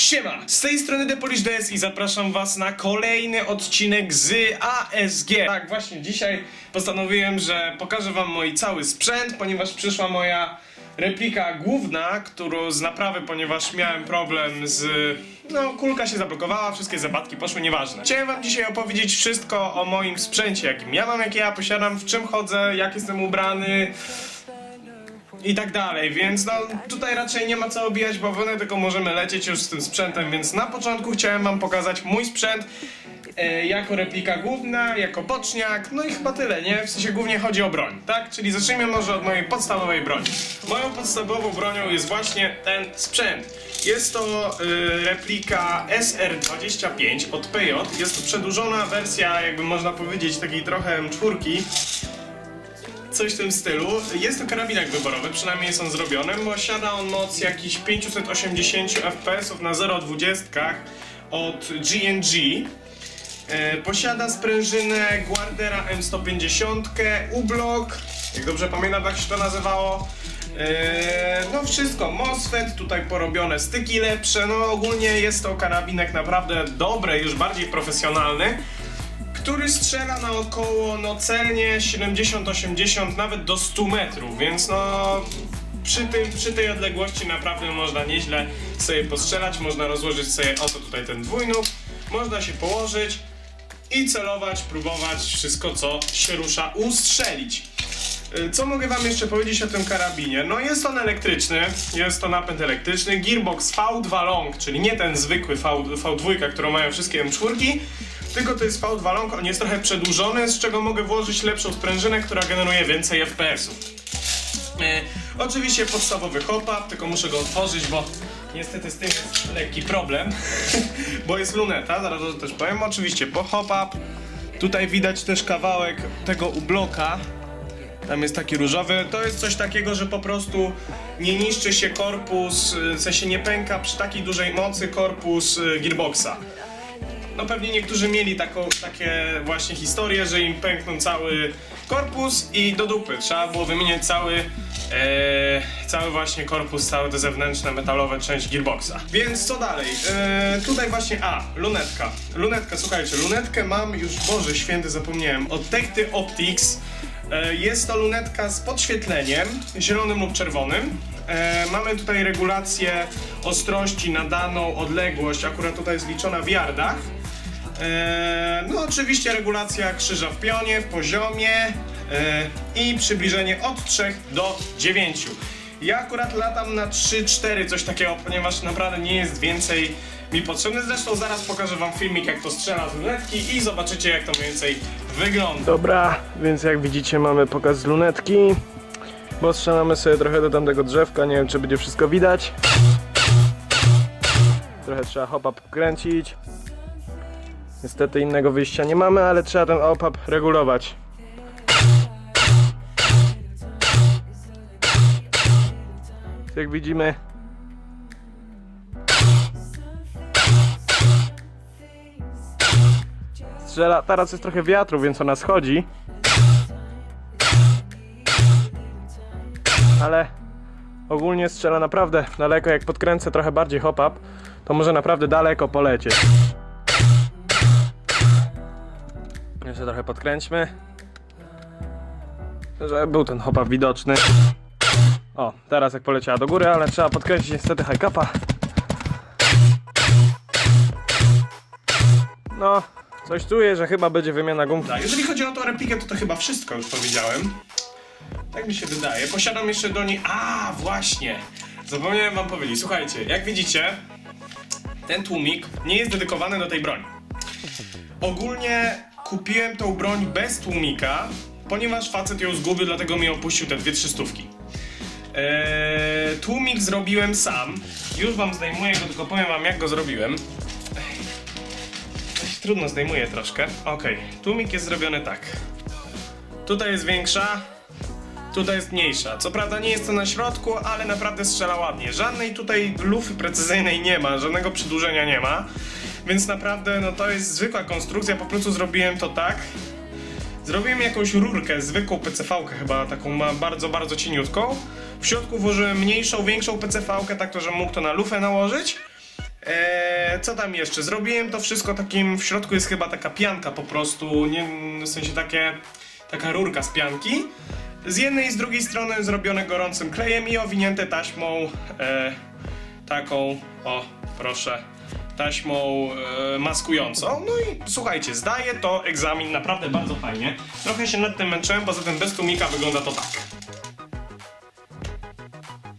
Siema! Z tej strony Depolish DS i zapraszam was na kolejny odcinek z ASG. Tak, właśnie dzisiaj postanowiłem, że pokażę wam mój cały sprzęt, ponieważ przyszła moja replika główna, którą z naprawy, ponieważ miałem problem z... No, kulka się zablokowała, wszystkie zapadki poszły, nieważne. Chciałem wam dzisiaj opowiedzieć wszystko o moim sprzęcie, jakim ja mam, jakie ja posiadam, w czym chodzę, jak jestem ubrany, i tak dalej, więc no tutaj raczej nie ma co obijać bawełnę, tylko możemy lecieć już z tym sprzętem, więc na początku chciałem wam pokazać mój sprzęt e, jako replika główna, jako boczniak, no i chyba tyle, nie? W sensie głównie chodzi o broń, tak? Czyli zacznijmy może od mojej podstawowej broni. Moją podstawową bronią jest właśnie ten sprzęt. Jest to e, replika SR25 od PJ, jest to przedłużona wersja, jakby można powiedzieć, takiej trochę M4, coś w tym stylu. Jest to karabinek wyborowy, przynajmniej jest on zrobiony. Posiada on moc jakichś 580 fps na 0,20 od GNG. E, posiada sprężynę Guardera M150, U-Block, jak dobrze pamiętam tak się to nazywało. E, no wszystko, MOSFET, tutaj porobione styki lepsze, no ogólnie jest to karabinek naprawdę dobry, już bardziej profesjonalny który strzela na około no celnie 70-80, nawet do 100 metrów, więc no przy, tym, przy tej odległości naprawdę można nieźle sobie postrzelać, można rozłożyć sobie oto tutaj ten dwójnóg, można się położyć i celować, próbować wszystko co się rusza ustrzelić. Y, Co mogę wam jeszcze powiedzieć o tym karabinie? No jest on elektryczny, jest to napęd elektryczny, gearbox V2 Long, czyli nie ten zwykły V, V2, którą mają wszystkie M4, tylko to jest V2 Long, on jest trochę przedłużony, z czego mogę włożyć lepszą sprężynę, która generuje więcej FPS-ów. E, oczywiście podstawowy hop-up, tylko muszę go otworzyć, bo niestety z tym jest lekki problem, bo jest luneta, zaraz to też powiem. Oczywiście po hop-up, tutaj widać też kawałek tego ubloka, tam jest taki różowy. To jest coś takiego, że po prostu nie niszczy się korpus, y, w sensie nie pęka przy takiej dużej mocy korpus y, gearboxa. No pewnie niektórzy mieli taką, takie właśnie historie, że im pęknął cały korpus i do dupy. Trzeba było wymieniać cały, e, cały właśnie korpus, całe te zewnętrzne metalowe część gearboxa. Więc co dalej? E, tutaj właśnie, a, lunetka. Lunetka, słuchajcie, lunetkę mam już, Boże Święty, zapomniałem, od Techty Optics. E, Jest to lunetka z podświetleniem, zielonym lub czerwonym. E, mamy tutaj regulację ostrości na daną odległość, akurat tutaj jest liczona w yardach. E, no oczywiście regulacja krzyża w pionie, w poziomie e, i przybliżenie od 3 do 9. Ja akurat latam na 3-4 coś takiego, ponieważ naprawdę nie jest więcej mi potrzebne. Zresztą zaraz pokażę wam filmik jak to strzela z lunetki i zobaczycie jak to mniej więcej wygląda. Dobra, więc jak widzicie mamy pokaz z lunetki. Bo strzelamy sobie trochę do tamtego drzewka, nie wiem czy będzie wszystko widać. Trochę trzeba hop-up kręcić. Niestety innego wyjścia nie mamy, ale trzeba ten hop-up regulować. Jak widzimy Strzela, teraz jest trochę wiatru, więc ona schodzi Ale ogólnie strzela naprawdę daleko, jak podkręcę trochę bardziej hop-up To może naprawdę daleko polecieć Jeszcze trochę podkręćmy Żeby był ten hop-up widoczny O, teraz jak poleciała do góry, ale trzeba podkręcić niestety high capa No, coś czuję, że chyba będzie wymiana gumki. Tak, jeżeli chodzi o tą replikę, to to chyba wszystko już powiedziałem. Tak mi się wydaje. Posiadam jeszcze do niej. A, właśnie! Zapomniałem wam powiedzieć. Słuchajcie, jak widzicie, ten tłumik nie jest dedykowany do tej broni. Ogólnie kupiłem tą broń bez tłumika, ponieważ facet ją zgubił, dlatego mi opuścił te dwie trzystówki. Eee, tłumik zrobiłem sam. Już wam zdejmuję go, tylko powiem wam jak go zrobiłem. Ech, Trudno zdejmuję troszkę. Okej, tłumik jest zrobiony tak. Tutaj jest większa, tutaj jest mniejsza. Co prawda nie jest to na środku, ale naprawdę strzela ładnie. Żadnej tutaj lufy precyzyjnej nie ma, żadnego przedłużenia nie ma. Więc naprawdę no to jest zwykła konstrukcja, po prostu zrobiłem to tak. Zrobiłem jakąś rurkę, zwykłą PCV-kę chyba, taką bardzo, bardzo cieniutką. W środku włożyłem mniejszą, większą PCV-kę, tak to, żebym mógł to na lufę nałożyć. Eee, co tam jeszcze? Zrobiłem to wszystko takim, w środku jest chyba taka pianka po prostu, nie, w sensie takie, taka rurka z pianki. Z jednej i z drugiej strony zrobione gorącym klejem i owinięte taśmą e, taką, o proszę, taśmą e, maskującą. No i słuchajcie, zdaje to egzamin naprawdę bardzo fajnie. Trochę się nad tym męczyłem, poza tym bez tłumika wygląda to tak.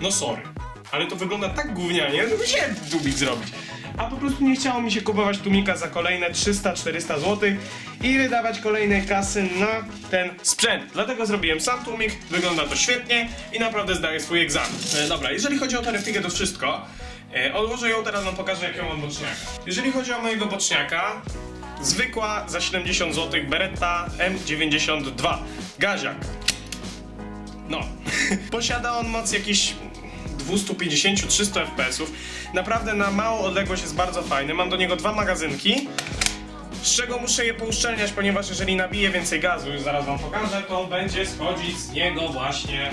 No sorry, ale to wygląda tak gównianie, że musiałem tłumik zrobić. A po prostu nie chciało mi się kupować tłumika za kolejne 300-400 zł i wydawać kolejnej kasy na ten sprzęt. Dlatego zrobiłem sam tłumik, wygląda to świetnie i naprawdę zdaje swój egzamin. E, dobra, jeżeli chodzi o tę replikę to wszystko. E, odłożę ją, teraz wam pokażę jakiego mam boczniaka. Jeżeli chodzi o mojego boczniaka, zwykła za 70 zł Beretta M92. Gaziak. No. Posiada on moc jakichś 250-300 fps. Naprawdę na małą odległość jest bardzo fajny. Mam do niego dwa magazynki. Z czego muszę je pouszczelniać, ponieważ jeżeli nabiję więcej gazu, już zaraz wam pokażę, to będzie schodzić z niego właśnie.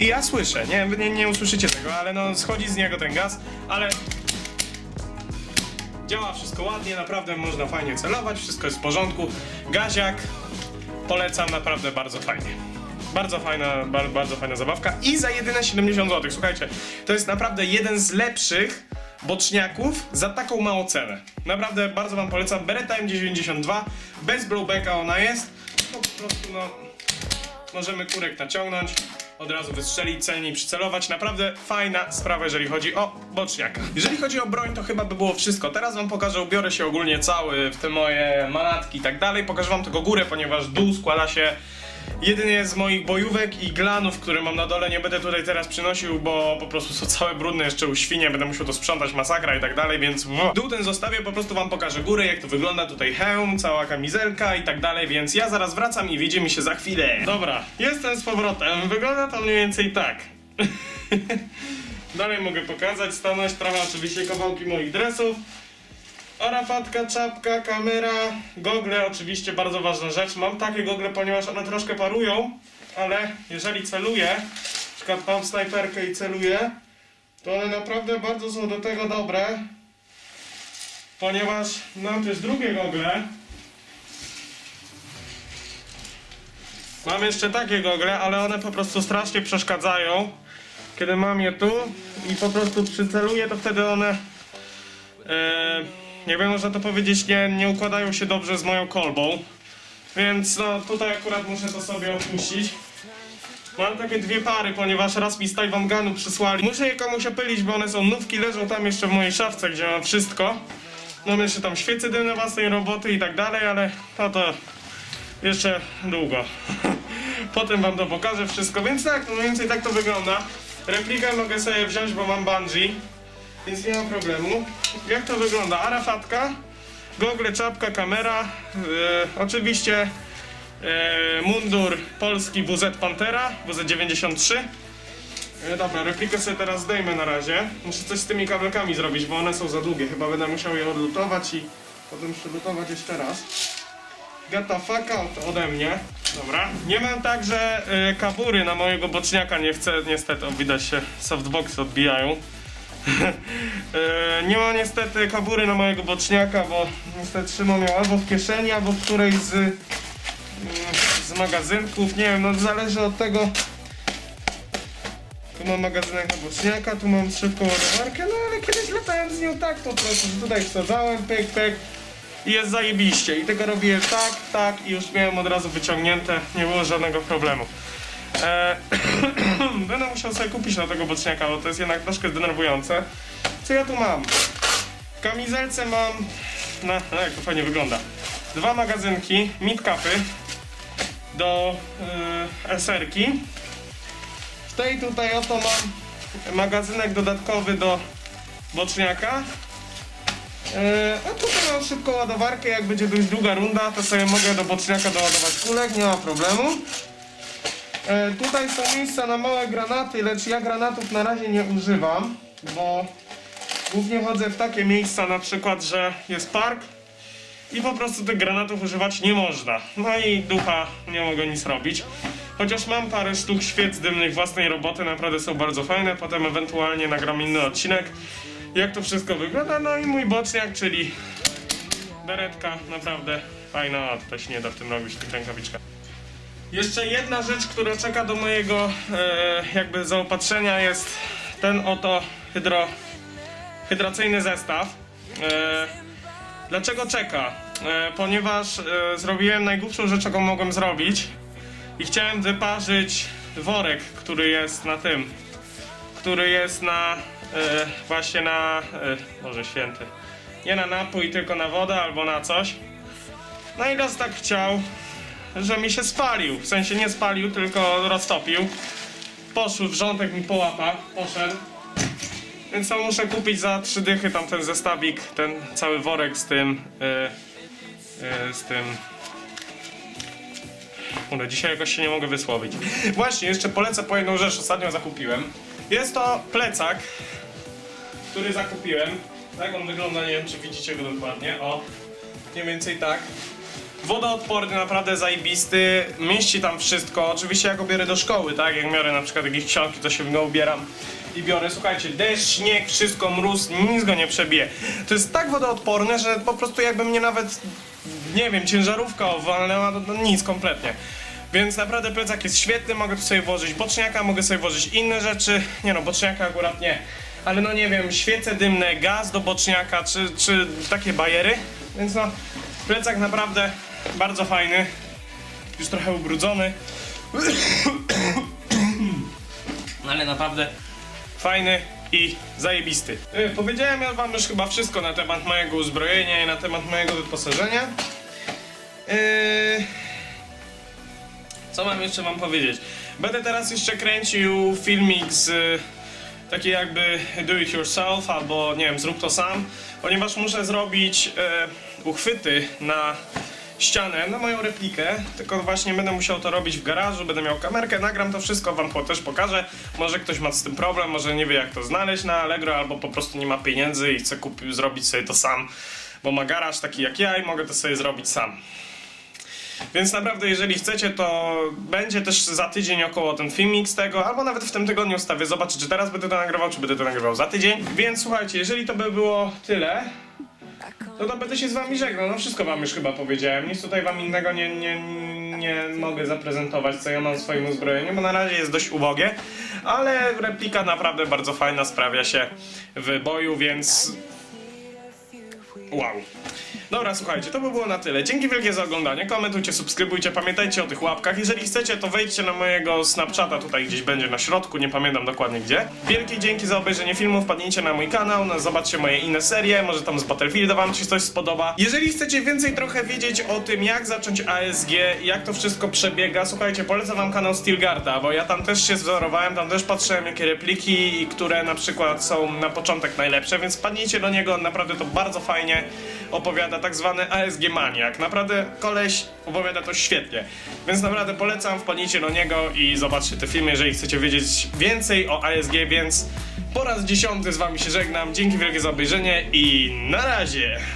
I ja słyszę, nie, nie, nie usłyszycie tego, ale no schodzi z niego ten gaz, ale działa wszystko ładnie, naprawdę można fajnie celować, wszystko jest w porządku. Gaziak polecam naprawdę bardzo fajnie. Bardzo fajna, bardzo fajna zabawka i za jedyne 70 zł. Słuchajcie, to jest naprawdę jeden z lepszych boczniaków za taką małą cenę. Naprawdę bardzo wam polecam. Beretta M92, bez blowbacka ona jest. No, po prostu no, możemy kurek naciągnąć, od razu wystrzelić, celniej przycelować. Naprawdę fajna sprawa, jeżeli chodzi o boczniaka. Jeżeli chodzi o broń, to chyba by było wszystko. Teraz wam pokażę, ubiorę się ogólnie cały w te moje manatki i tak dalej. Pokażę wam tylko górę, ponieważ dół składa się jedynie z moich bojówek i glanów, które mam na dole. Nie będę tutaj teraz przynosił, bo po prostu są całe brudne jeszcze u świnie, będę musiał to sprzątać, masakra i tak dalej, więc dół ten zostawię, po prostu wam pokażę górę, jak to wygląda. Tutaj hełm, cała kamizelka i tak dalej, więc ja zaraz wracam i widzimy się za chwilę. Dobra, jestem z powrotem. Wygląda to mniej więcej tak. dalej mogę pokazać, stanąć, trochę oczywiście kawałki moich dresów. Arafatka, czapka, kamera, gogle, oczywiście bardzo ważna rzecz. Mam takie gogle, ponieważ one troszkę parują, ale jeżeli celuję, na przykład mam snajperkę i celuję, to one naprawdę bardzo są do tego dobre, ponieważ mam też drugie gogle. Mam jeszcze takie gogle, ale one po prostu strasznie przeszkadzają, kiedy mam je tu i po prostu przyceluję, to wtedy one e, nie wiem, można to powiedzieć, nie, nie układają się dobrze z moją kolbą. Więc no tutaj akurat muszę to sobie opuścić. Mam takie dwie pary, ponieważ raz mi z Taiwan Gunu przysłali. Muszę je komuś opylić, bo one są nówki, leżą tam jeszcze w mojej szafce, gdzie mam wszystko. Mam jeszcze tam świece dymne własnej roboty i tak dalej, ale no to jeszcze długo. Potem wam to pokażę wszystko, więc tak, no mniej więcej tak to wygląda. Replikę mogę sobie wziąć, bo mam bungee. Więc nie ma problemu. Jak to wygląda? Arafatka, gogle, czapka, kamera, e, oczywiście e, mundur polski WZ Pantera, WZ93. E, dobra, replikę sobie teraz zdejmę na razie. Muszę coś z tymi kabelkami zrobić, bo one są za długie. Chyba będę musiał je odlutować i potem przylutować jeszcze raz. Gata fucka od, ode mnie. Dobra. Nie mam także e, kabury na mojego boczniaka, nie chcę, niestety, o, widać się, softboxy odbijają. E, nie mam niestety kabury na mojego boczniaka, bo niestety trzymam ją albo w kieszeni, albo w którejś z, mm, z magazynków. Nie wiem, no zależy od tego. Tu mam magazynek na boczniaka, tu mam szybką ładowarkę, no ale kiedyś latałem z nią tak po prostu, tutaj wsadzałem, pyk, pyk i jest zajebiście. I tego robiłem tak, tak i już miałem od razu wyciągnięte, nie było żadnego problemu. E, będę musiał sobie kupić na tego boczniaka, bo to jest jednak troszkę denerwujące. Co ja tu mam? W kamizelce mam, no, no jak to fajnie wygląda, dwa magazynki, midcapy do y, SR-ki. W tej tutaj oto mam magazynek dodatkowy do boczniaka. E, a tutaj mam szybką ładowarkę, jak będzie dość długa runda, to sobie mogę do boczniaka doładować kulek, nie ma problemu. E, tutaj są miejsca na małe granaty, lecz ja granatów na razie nie używam, bo głównie chodzę w takie miejsca na przykład, że jest park i po prostu tych granatów używać nie można. No i ducha nie mogę nic robić. Chociaż mam parę sztuk świec dymnych własnej roboty, naprawdę są bardzo fajne, potem ewentualnie nagram inny odcinek. jak to wszystko wygląda. No i mój boczniak, czyli beretka, naprawdę fajna, a tutaj się nie da w tym robić, tych rękawiczka. Jeszcze jedna rzecz, która czeka do mojego e, jakby zaopatrzenia jest ten oto hydro, hydracyjny zestaw. E, dlaczego czeka? E, ponieważ e, zrobiłem najgłupszą rzecz, jaką mogłem zrobić i chciałem wyparzyć worek, który jest na tym, który jest na e, właśnie na e, Boże Święty, nie na napój, tylko na wodę albo na coś. No i los tak chciał, że mi się spalił. W sensie nie spalił, tylko roztopił. Poszły wrzątek mi połapa, poszedł. Więc to muszę kupić za trzy dychy tam ten zestawik, ten cały worek z tym, yy, yy, z tym. Kurde, dzisiaj jakoś się nie mogę wysłowić. Właśnie, jeszcze polecę po jedną rzecz, ostatnio zakupiłem. Jest to plecak, który zakupiłem. Tak on wygląda, nie wiem czy widzicie go dokładnie. O, mniej więcej tak. Wodoodporny, naprawdę zajebisty, mieści tam wszystko. Oczywiście ja go biorę do szkoły, tak? Jak biorę na przykład jakieś książki, to się w nią ubieram i biorę. Słuchajcie, deszcz, śnieg, wszystko, mróz, nic go nie przebije. To jest tak wodoodporne, że po prostu jakby mnie nawet, nie wiem, ciężarówka owalnęła, to, to nic kompletnie. Więc naprawdę plecak jest świetny, mogę tu sobie włożyć boczniaka, mogę sobie włożyć inne rzeczy. Nie no, boczniaka akurat nie. Ale no nie wiem, świece dymne, gaz do boczniaka, czy, czy takie bajery. Więc no, plecak naprawdę bardzo fajny. Już trochę ubrudzony. No ale naprawdę fajny i zajebisty. Yy, Powiedziałem wam już chyba wszystko na temat mojego uzbrojenia i na temat mojego wyposażenia. Yy... Co mam jeszcze wam powiedzieć? Będę teraz jeszcze kręcił filmik z y, taki jakby do it yourself albo nie wiem, zrób to sam, ponieważ muszę zrobić e, uchwyty na ścianę, na moją replikę, tylko właśnie będę musiał to robić w garażu, będę miał kamerkę, nagram to wszystko, wam po- też pokażę. Może ktoś ma z tym problem, może nie wie jak to znaleźć na Allegro, albo po prostu nie ma pieniędzy i chce kupić, zrobić sobie to sam, bo ma garaż taki jak ja i mogę to sobie zrobić sam. Więc naprawdę, jeżeli chcecie, to będzie też za tydzień około ten filmik z tego, albo nawet w tym tygodniu stawię. Zobaczę, czy teraz będę to nagrywał, czy będę to nagrywał za tydzień. Więc słuchajcie, jeżeli to by było tyle, to, to będę się z wami żegnał. No wszystko wam już chyba powiedziałem. Nic tutaj wam innego nie, nie, nie mogę zaprezentować, co ja mam w swoim uzbrojeniu, bo na razie jest dość ubogie. Ale replika naprawdę bardzo fajna, sprawia się w boju, więc Wow. Dobra, słuchajcie, to by było na tyle. Dzięki wielkie za oglądanie. Komentujcie, subskrybujcie, pamiętajcie o tych łapkach. Jeżeli chcecie, to wejdźcie na mojego Snapchata, tutaj gdzieś będzie na środku, nie pamiętam dokładnie gdzie. Wielkie dzięki za obejrzenie filmu, wpadnijcie na mój kanał, no, zobaczcie moje inne serie, może tam z Battlefielda wam się coś spodoba. Jeżeli chcecie więcej trochę wiedzieć o tym, jak zacząć ASG, jak to wszystko przebiega, słuchajcie, polecam wam kanał Stilgarda, bo ja tam też się wzorowałem, tam też patrzyłem jakie repliki, które na przykład są na początek najlepsze, więc wpadnijcie do niego, naprawdę to bardzo fajnie opowiada tak zwany ASG Maniak. Naprawdę koleś opowiada to świetnie. Więc naprawdę polecam, wpadnijcie do niego i zobaczcie te filmy, jeżeli chcecie wiedzieć więcej o ASG, więc po raz dziesiąty z wami się żegnam. Dzięki wielkie za obejrzenie i na razie!